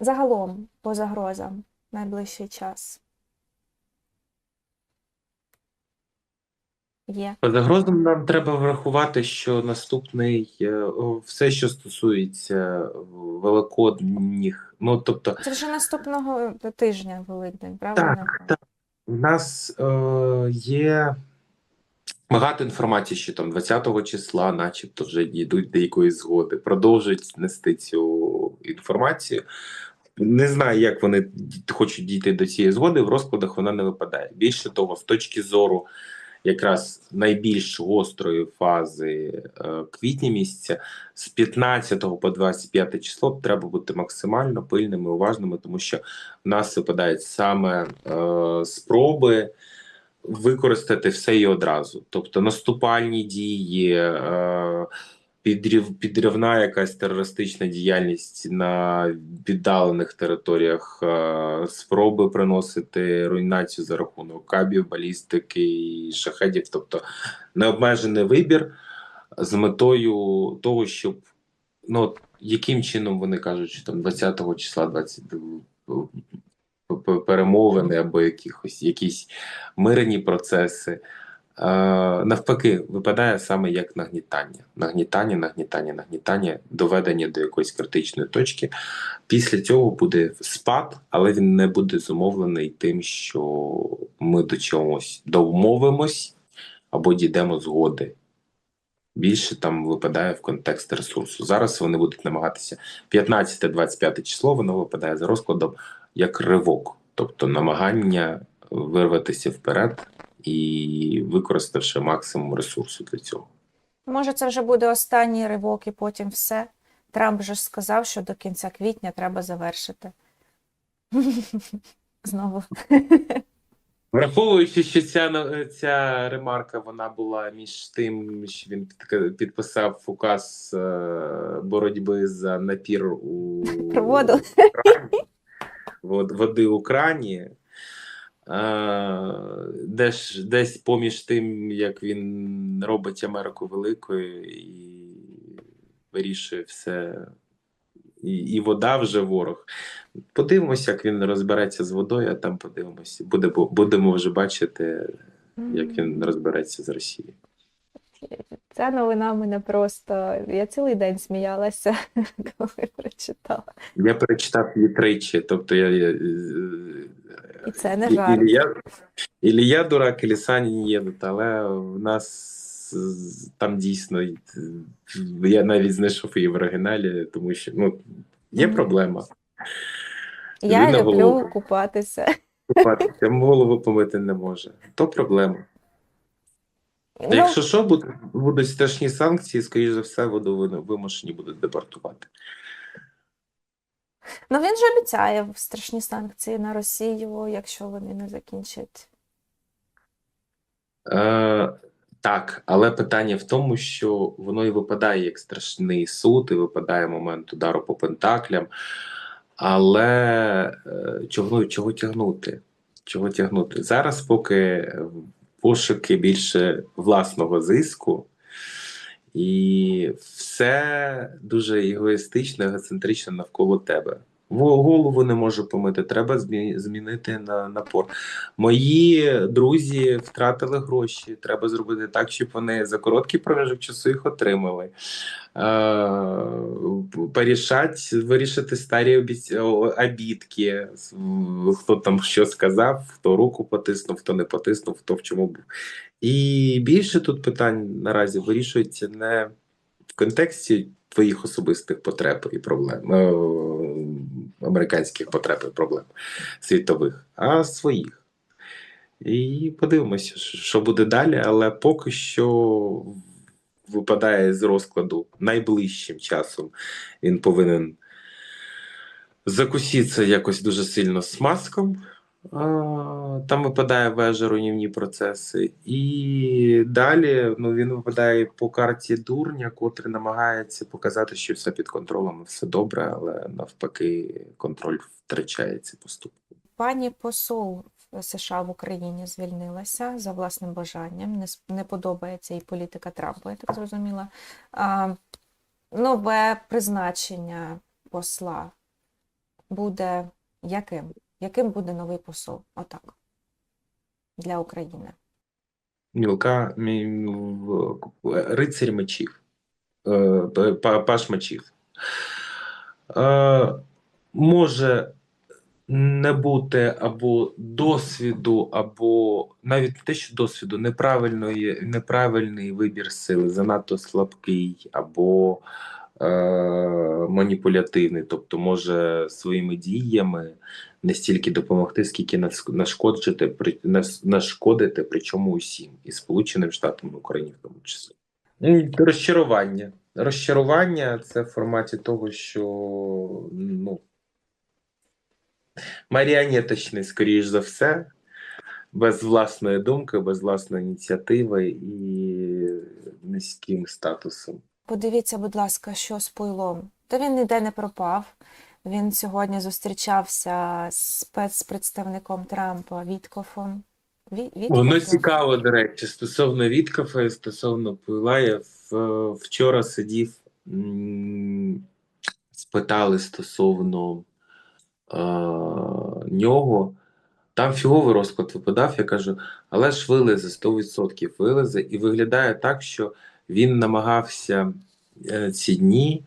Загалом по загрозам найближчий час. Є. По загрозам нам треба врахувати, що наступний е, все, що стосується великодніх, ну тобто, Це вже наступного тижня Великдень, правильно? так, так, у нас е, є багато інформації, що там 20-го числа, начебто, вже йдуть до якоїсь згоди, продовжують нести цю інформацію. Не знаю, як вони хочуть дійти до цієї згоди. В розкладах вона не випадає. Більше того, з точки зору якраз найбільш гострої фази е, квітня місяця, з 15 по 25 число треба бути максимально пильними, уважними, тому що в нас випадають саме е, спроби використати все і одразу. Тобто наступальні дії, е, підрів, підривна якась терористична діяльність на віддалених територіях, е, спроби приносити руйнацію за рахунок кабів, балістики і шахедів, тобто необмежений вибір з метою того, щоб ну яким чином вони кажуть, що там 20 числа 20 п- п- перемовини або якихось якісь мирні процеси. Е, навпаки, випадає саме як нагнітання. Нагнітання, нагнітання, нагнітання, доведення до якоїсь критичної точки. Після цього буде спад, але він не буде зумовлений тим, що ми до чогось домовимось або дійдемо згоди. Більше там випадає в контекст ресурсу. Зараз вони будуть намагатися 15-25 число, воно випадає за розкладом як ривок, тобто намагання вирватися вперед і використавши максимум ресурсу для цього. Може, це вже буде останній ривок і потім все. Трамп же сказав, що до кінця квітня треба завершити. Знову. Враховуючи, що ця ця ремарка вона була між тим, що він підписав указ е, боротьби за напір у воду. води у крані. Десь, десь поміж тим, як він робить Америку великою і вирішує все. І, і вода вже ворог. Подивимося, як він розбереться з водою, а там подивимося. Буде, будемо вже бачити, як він розбереться з Росією. Ця новина мене просто. Я цілий день сміялася, коли прочитала. Я перечитав її тричі, тобто я. я І це не жарт. Ілі я, ілі я дурак, ілі самі не їдуть, але в нас там дійсно я навіть знайшов її в оригіналі, тому що ну, є проблема. Я Людина люблю голову. купатися. Купатися голову помити не може. То проблема. Ну, Якщо що, будуть, будуть страшні санкції, скоріш за все, воду вимушені будуть депортувати. ну він же обіцяє страшні санкції на Росію, якщо вони не закінчать. Е, так, але питання в тому, що воно і випадає як страшний суд, і випадає момент удару по пентаклям. Але е, чого, чого тягнути? Чого тягнути? Зараз, поки пошуки більше власного зиску, і все дуже егоїстично, егоцентрично навколо тебе. Голову не можу помити, треба змінити на напор. Мої друзі втратили гроші. Треба зробити так, щоб вони за короткий проміжок часу їх отримали. Е, порішать, вирішити старі обідки. Хто там що сказав, хто руку потиснув, хто не потиснув, хто в чому був. І більше тут питань наразі вирішується не в контексті твоїх особистих потреб і проблем, е, американських потреб і проблем світових, а своїх. І подивимося, що буде далі, але поки що випадає з розкладу найближчим часом. Він повинен закуситися якось дуже сильно з маском. Там випадає вежа руйнівні процеси. І далі ну, він випадає по карті дурня, котрий намагається показати, що все під контролем, все добре, але навпаки, контроль втрачається поступово. Пані посол США в Україні звільнилася за власним бажанням. Не, не подобається їй політика Трампа, я так зрозуміла. А, нове призначення посла буде яким? Яким буде новий посол? Отак. Для України. Мілка мі- рицарь мечів. Е, па- па- Паш мечів. Е, Може не бути або досвіду, або навіть те, що досвіду, неправильної, неправильний вибір сили, занадто слабкий, або е, маніпулятивний, тобто може своїми діями не стільки допомогти, скільки нас- нашкодити, причому усім, і Сполученим Штатам Україні в тому числі. Розчарування. Розчарування це в форматі того, що ну, маріонеточний, скоріш за все, без власної думки, без власної ініціативи і низьким статусом. Подивіться, будь ласка, що з Пуйлом. Та він ніде не пропав. Він сьогодні зустрічався з спецпредставником Трампа Віткофом. Ві- Воно цікаво, до речі, стосовно Віткафа і стосовно Пилаєв. Вчора сидів, спитали стосовно е, нього. Там фіговий розклад випадав, я кажу, але ж вилезе 100% вилезе, і виглядає так, що він намагався е, ці дні,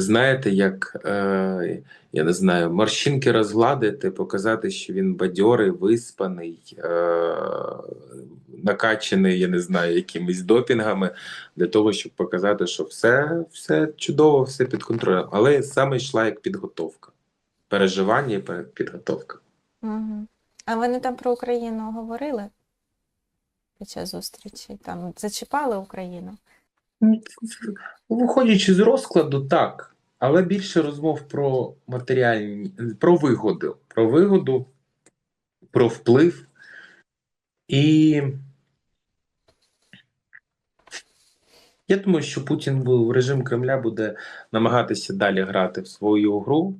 знаєте, як е, я не знаю, морщинки розгладити, показати, що він бадьорий, виспаний, е, накачаний, я не знаю, якимись допінгами, для того, щоб показати, що все, все чудово, все під контролем. Але саме йшла як підготовка, переживання і підготовка. А вони там про Україну говорили під час зустрічі? Там зачіпали Україну? Ну, Виходячи з розкладу, так. Але більше розмов про матеріальні, про вигоду, про вигоду, про вплив. І я думаю, що Путін бу- режим Кремля буде намагатися далі грати в свою гру.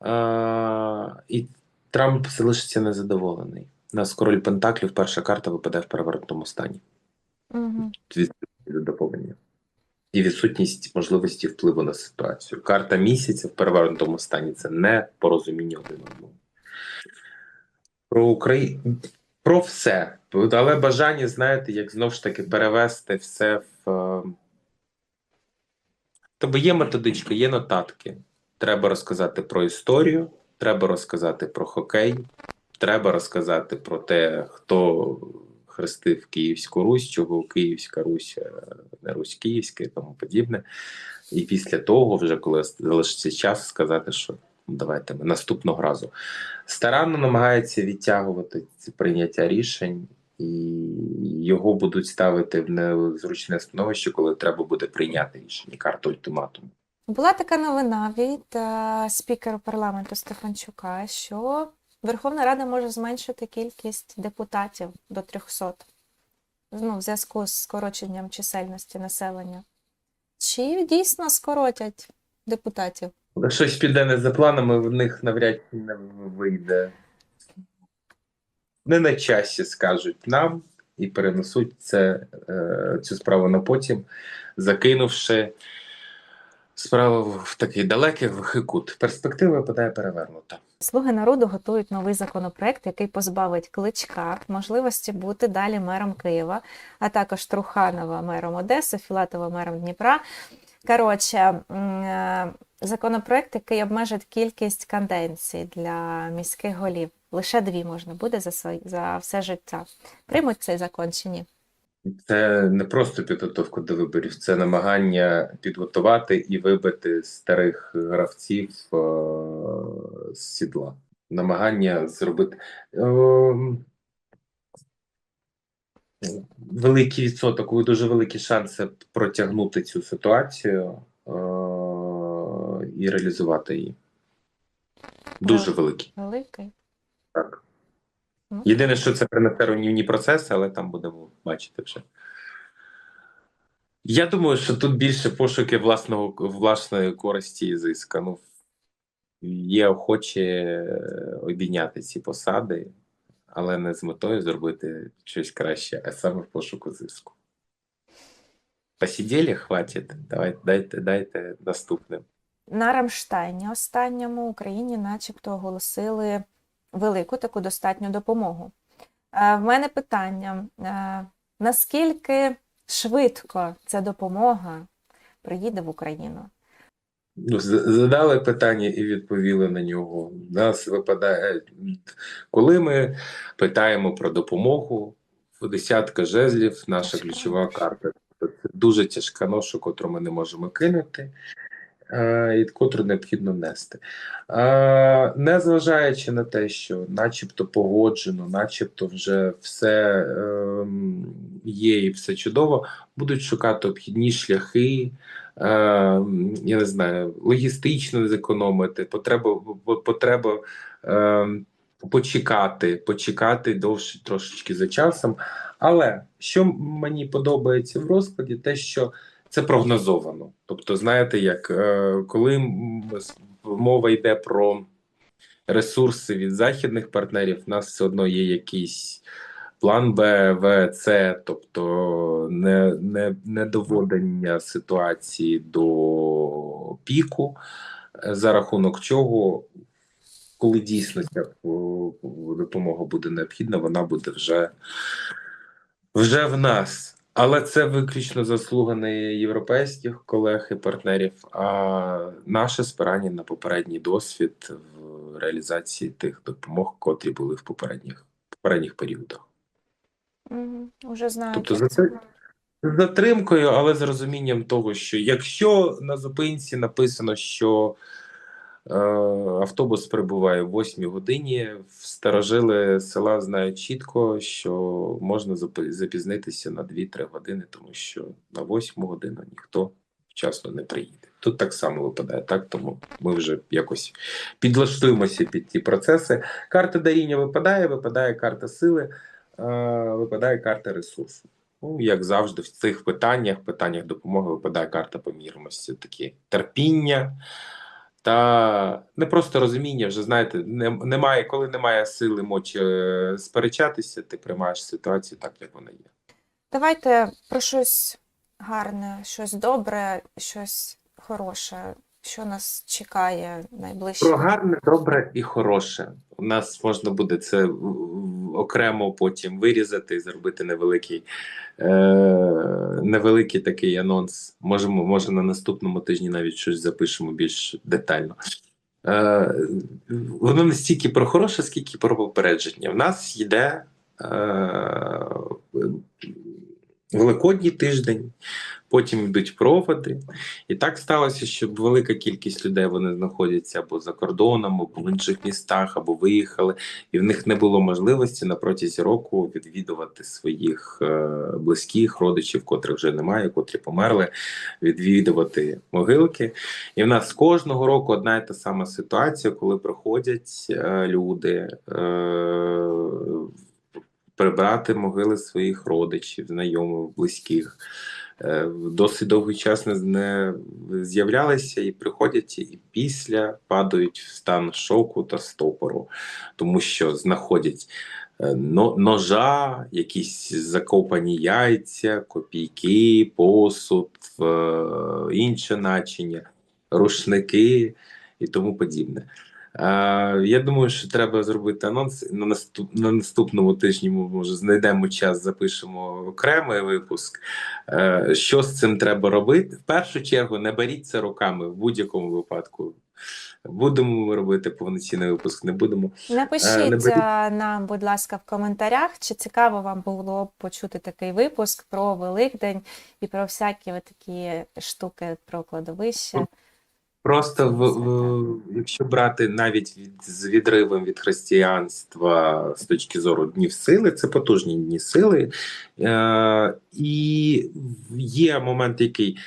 А, і Трамп залишиться незадоволений. У нас король Пентаклів, перша карта випадає в перевернутому стані. Угу. І відсутність можливості впливу на ситуацію. Карта місяця в перевернутому стані це не порозуміння один одному. Про Україну про все. Але бажання, знаєте, як знову ж таки перевести все в. е, Тобто є методичка, є нотатки. Треба розказати про історію, треба розказати про хокей, треба розказати про те, хто хрестив Київську Русь, чого Київська Русь, не Русь Київська і тому подібне. І після того, вже коли залишиться час, сказати, що «Ну, давайте ми наступного разу. Старанно намагається відтягувати прийняття рішень, і його будуть ставити в незручне становище, коли треба буде прийняти рішення, карту ультиматуму. Була така новина від е, спікера парламенту Стефанчука, що Верховна Рада може зменшити кількість депутатів до 300 ну, в зв'язку з скороченням чисельності населення. Чи дійсно скоротять депутатів? Щось піде не за планами, в них навряд чи не вийде. Не на часі скажуть нам і перенесуть це, е, цю справу на потім, закинувши справу в такий далекий глухий кут. Перспектива випадає перевернута. Слуги народу готують новий законопроект, який позбавить Кличка можливості бути далі мером Києва, а також Труханова мером Одеси, Філатова мером Дніпра. Коротше, е, законопроект, який обмежить кількість каденцій для міських голів. Лише дві можна буде за все життя. Приймуть цей закон чи ні? Це не просто підготовка до виборів, це намагання підготувати і вибити старих гравців е, з сідла. Намагання зробити. Ем, великий відсоток, дуже великі шанси протягнути цю ситуацію е, і реалізувати її. Дуже великі. Великий. Так. Єдине, що це принесе руйнівні процеси, але там будемо бачити вже. Я думаю, що тут більше пошуки власного власної користі і зиска. Ну, є охочі е, обійняти ці посади, але не з метою зробити щось краще, а саме в пошуку зиску. Посиділи, хватить. Давайте, дайте, дайте наступним. на Рамштайні останньому Україні, начебто, оголосили велику таку достатню допомогу. Е, В мене питання: е, наскільки швидко ця допомога приїде в Україну? Ну, задали питання і відповіли на нього. У нас випадає, коли ми питаємо про допомогу, десятка жезлів, наша ключова карта. Це дуже тяжка ноша, котру ми не можемо кинути, е, котру необхідно нести. Е, Незважаючи на те, що начебто погоджено, начебто вже все ем, є і все чудово, будуть шукати обхідні шляхи. е, я не знаю, логістично зекономити, потреба, потреба е, почекати, почекати довше трошечки за часом. Але що мені подобається в розкладі, те, що це прогнозовано. Тобто, знаєте, як е, коли мова йде про ресурси від західних партнерів, в нас все одно є якийсь план Б, В, С, тобто не, не, не доводення ситуації до піку, е, за рахунок чого, коли дійсно ця допомога буде необхідна, вона буде вже, вже в нас. Але це виключно заслуга не європейських колег і партнерів, а наше спирання на попередній досвід в реалізації тих допомог, котрі були в попередніх, попередніх періодах. Мгм, Уже знають, Тобто за це З затримкою, але з розумінням того, що якщо на зупинці написано, що автобус прибуває в 8 годині, старожили села знають чітко, що можна запізнитися на 2-3 години, тому що на 8 годину ніхто вчасно не приїде. Тут так само випадає, так тому ми вже якось підлаштуємося під ті процеси. Карта даріння випадає, випадає карта сили, е, випадає карта ресурсу. Ну, як завжди, в цих питаннях, питаннях допомоги випадає карта помірності, такі терпіння та не просто розуміння, вже знаєте, не, немає, коли немає сили мочі е, сперечатися, ти приймаєш ситуацію так, як вона є. Давайте про щось гарне, щось добре, щось хороше, що нас чекає найближче. Про гарне, добре і хороше. У нас можна буде це окремо потім вирізати і зробити невеликий, е, невеликий такий анонс. Можемо, може, на наступному тижні навіть щось запишемо більш детально. Е, воно не стільки про хороше, скільки про попередження. В нас йде е, Великодній тиждень, потім йдуть проводи. І так сталося, що велика кількість людей вони знаходяться або за кордоном, або в інших містах, або виїхали, і в них не було можливості на протязі року відвідувати своїх е, близьких родичів, котрих вже немає, котрі померли, відвідувати могилки. І в нас кожного року одна і та сама ситуація, коли приходять е, люди. Е, Прибрати могили своїх родичів, знайомих, близьких. Е, Досить довгий час не, з'являлися і приходять і після падають в стан шоку та стопору, тому що знаходять е, но, ножа, якісь закопані яйця, копійки, посуд, е, інше начиня, рушники і тому подібне. Я думаю, що треба зробити анонс на наступ на наступному тижні. Ми може знайдемо час, запишемо окремий випуск. Е, Що з цим треба робити? В першу чергу не беріть це руками в будь-якому випадку. Будемо ми робити повноцінний випуск, не будемо. Напишіть Е, не е, нам, будь ласка, в коментарях, чи цікаво вам було б почути такий випуск про Великдень і про всякі такі штуки про кладовище. Просто в, в, якщо брати навіть від, з відривом від християнства з точки зору днів сили, це потужні дні сили. Е, і є момент, який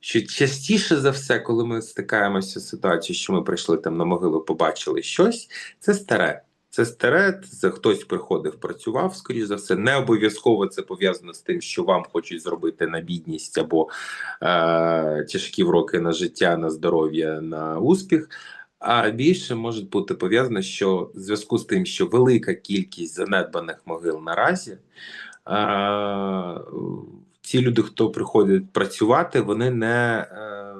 що частіше за все, коли ми стикаємося з ситуацією, що ми прийшли там на могилу, побачили щось, це старе. Старе, це хтось приходив, працював, скоріш за все. Не обов'язково це пов'язано з тим, що вам хочуть зробити на бідність або е, тяжкі вроки на життя, на здоров'я, на успіх. А більше може бути пов'язано, що в зв'язку з тим, що велика кількість занедбаних могил наразі, е, ті люди, хто приходять працювати, вони не, е,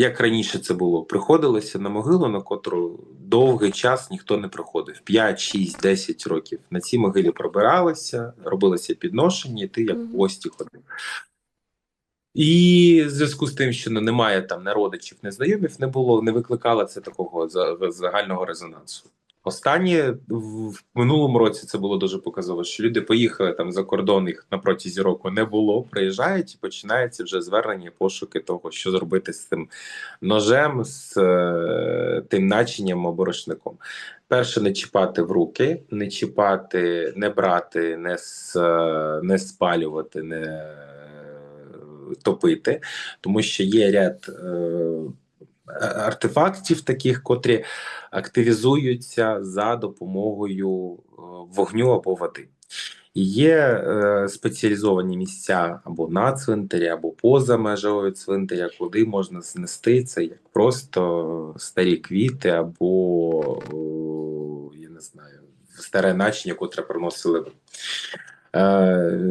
як раніше це було, приходилося на могилу, на котру довгий час ніхто не приходив 5, 6, 10 років. На цій могилі пробиралися, робилося підношення, і ти як в гості ходив. І в зв'язку з тим, що ну, немає там не родичів, не знайомів, не було, не викликало це такого загального резонансу. Останнє в минулому році це було дуже показово, що люди поїхали там за кордон, їх на протязі року не було. Приїжджають і починається вже звернення, пошуки того, що зробити з цим ножем, з е, тим начинням або рушником. Перше, не чіпати в руки, не чіпати, не брати, не, с, е, не спалювати, не е, топити, тому що є ряд е, артефактів, таких, котрі активізуються за допомогою е, вогню або води. Є е, спеціалізовані місця або на цвинтарі, або поза межою цвинтаря, куди можна знести це як просто старі квіти, або о, я не знаю, старе начиння, котре приносили. Е,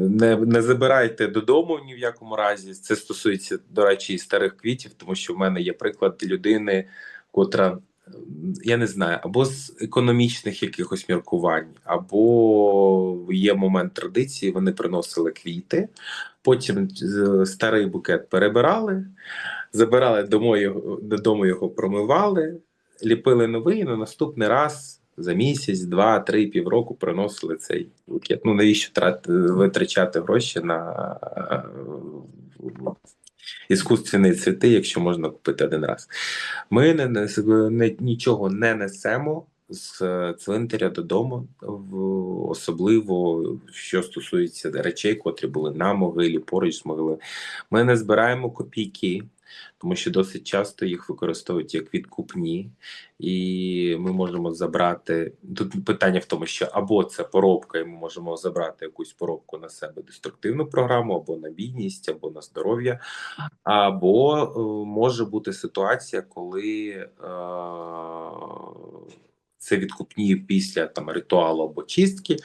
Не, не забирайте додому ні в якому разі. Це стосується, до речі, і старих квітів, тому що в мене є приклад людини, котра я не знаю, або з економічних якихось міркувань, або є момент традиції, вони приносили квіти, потім е, старий букет перебирали, забирали дому його, додому його промивали, ліпили новий, і на наступний раз за місяць, два, три, півроку приносили цей букет. Ну навіщо трати, витрачати гроші на е, іскусственні цвіти, якщо можна купити один раз? Ми не, не нічого не несемо з е, цвинтаря додому, особливо що стосується речей, котрі були на могилі, поруч з могилою. Ми не збираємо копійки, тому що досить часто їх використовують як відкупні, і ми можемо забрати. Тут питання в тому, що або це поробка, і ми можемо забрати якусь поробку на себе деструктивну програму, або на бідність, або на здоров'я, або е, може бути ситуація, коли е, це відкупні після там ритуалу або чистки.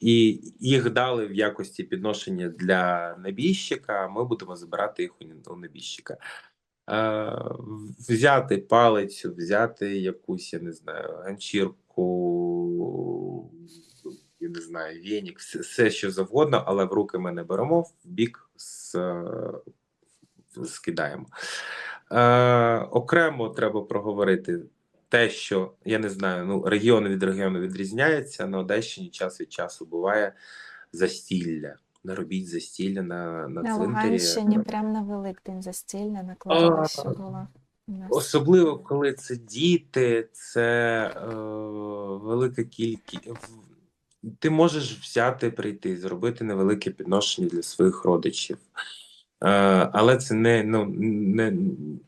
І їх дали в якості підношення для небіжчика. Ми будемо забирати їх у- небіжчика. Е, взяти палицю, взяти якусь, я не знаю, ганчірку, я не знаю, вінік, все, все що завгодно, але в руки ми не беремо, в бік с, скидаємо. Е, окремо треба проговорити те, що я не знаю, ну регіон від регіону відрізняється. На Одещині час від часу буває застілля. Не робіть застілля на, на На. Луганщині прям на Великдень застілля на кладовищі було. Особливо, коли це діти, це е, велика кількість. Ти можеш взяти, прийти, зробити невелике підношення для своїх родичів. Е, але це не, ну, не,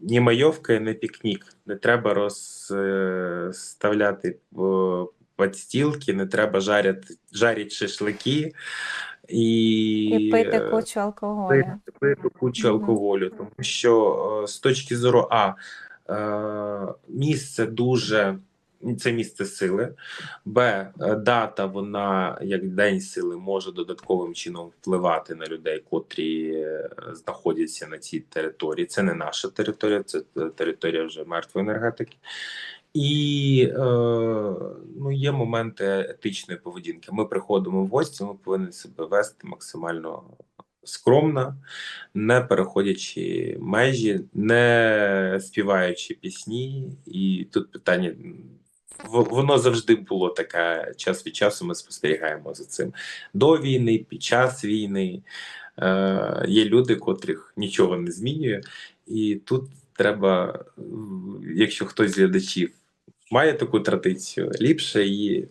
ні майовка, не пікнік. Не треба розставляти подстілки, не треба жарити, жарити шашлики і, І пити е, кучу алкоголю. пити, пити кучу алкоголю, тому що е, з точки зору А е, місце дуже це місце сили, Б е, дата, вона як день сили може додатковим чином впливати на людей, котрі е, знаходяться на цій території. Це не наша територія, це територія вже мертвої енергетики. І е, ну, є моменти етичної поведінки. Ми приходимо в гості, ми повинні себе вести максимально скромно, не переходячи межі, не співаючи пісні. І тут питання. Воно завжди було таке час від часу. Ми спостерігаємо за цим до війни, під час війни. Е, є люди, котрих нічого не змінює, і тут треба, якщо хтось з глядачів має таку традицію, ліпше її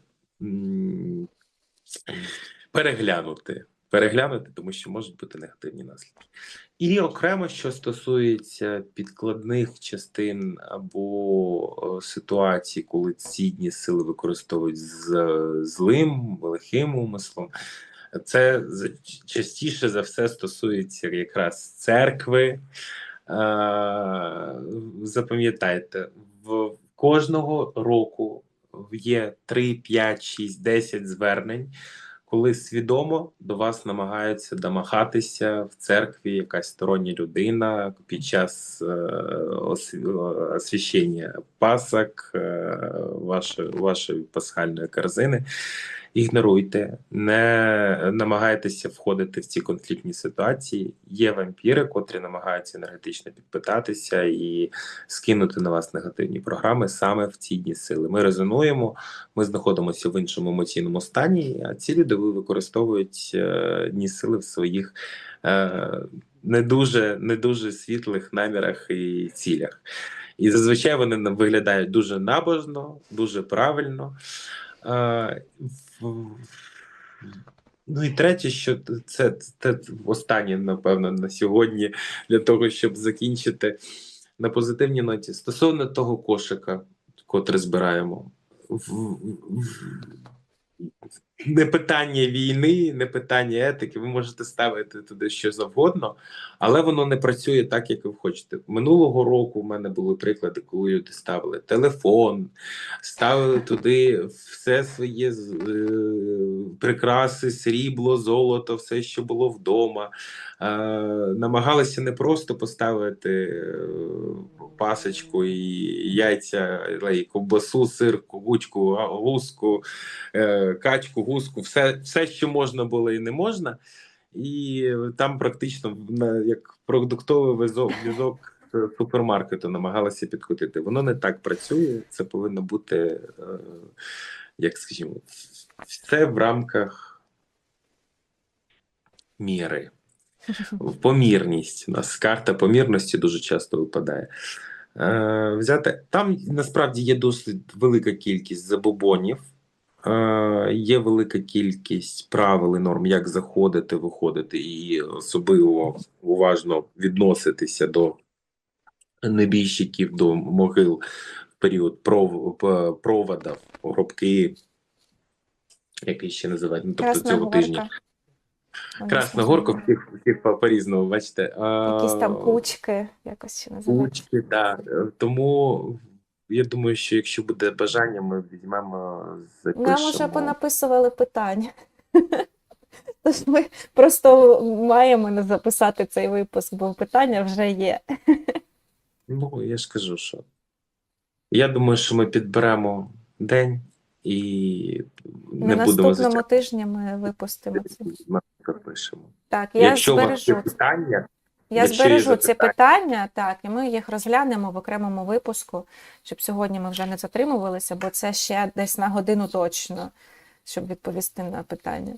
переглянути. Переглянути, тому що можуть бути негативні наслідки. І окремо, що стосується підкладних частин або ситуацій, коли цідні сили використовують з злим, лихим умислом, це частіше за все стосується якраз церкви. Запам'ятайте, в кожного року є 3, 5, 6, 10 звернень, коли свідомо до вас намагаються домагатися в церкві якась стороння людина під час е, осві- освящення пасок, е, вашої, вашої пасхальної корзини. Ігноруйте, не намагайтеся входити в ці конфліктні ситуації. Є вампіри, котрі намагаються енергетично підпитатися і скинути на вас негативні програми саме в ці дні сили. Ми резонуємо, ми знаходимося в іншому емоційному стані, а ці люди використовують е, дні сили в своїх е, не дуже не дуже світлих намірах і цілях. І зазвичай вони виглядають дуже набожно, дуже правильно. В- Ну і третє, що це, це останнє, напевно, на сьогодні для того, щоб закінчити на позитивній ноті. Стосовно того кошика, котре збираємо, в- в- не питання війни, не питання етики. Ви можете ставити туди що завгодно, але воно не працює так, як ви хочете. Минулого року в мене були приклади, коли люди ставили телефон, ставили туди все своє е, прикраси, срібло, золото, все, що було вдома. Е, намагалися не просто поставити е, пасочку і яйця, і ковбасу, сир, кучку, гуску, е, качку, гуску, все, все, що можна було і не можна. І там практично як продуктовий візок, візок супермаркету намагалися підкотити. Воно не так працює. Це повинно бути, е, як скажімо, все в рамках міри. Помірність. У нас карта помірності дуже часто випадає. Е, взяти там насправді є досить велика кількість забобонів, є велика кількість правил і норм, як заходити, виходити, і особливо уважно відноситися до небіжчиків, до могил в період пров, провода, гробки, який ще називають, ну, тобто Красна цього тижня. горка. Нас Красна горка, всіх, всіх по- по-різному, бачите. Якісь там кучки, якось ще називають. Кучки, так. Тому я думаю, що якщо буде бажання, ми візьмемо, запишемо. Нам уже понаписували питання. Тож ми просто маємо не записати цей випуск, бо питання вже є. Ну, я ж кажу, що я думаю, що ми підберемо день і На не будемо наступному тижні ми випустимо це. Ми запишемо. Так, я Якщо у вас є питання, Я є збережу ці питання, так, і ми їх розглянемо в окремому випуску, щоб сьогодні ми вже не затримувалися, бо це ще десь на годину точно, щоб відповісти на питання.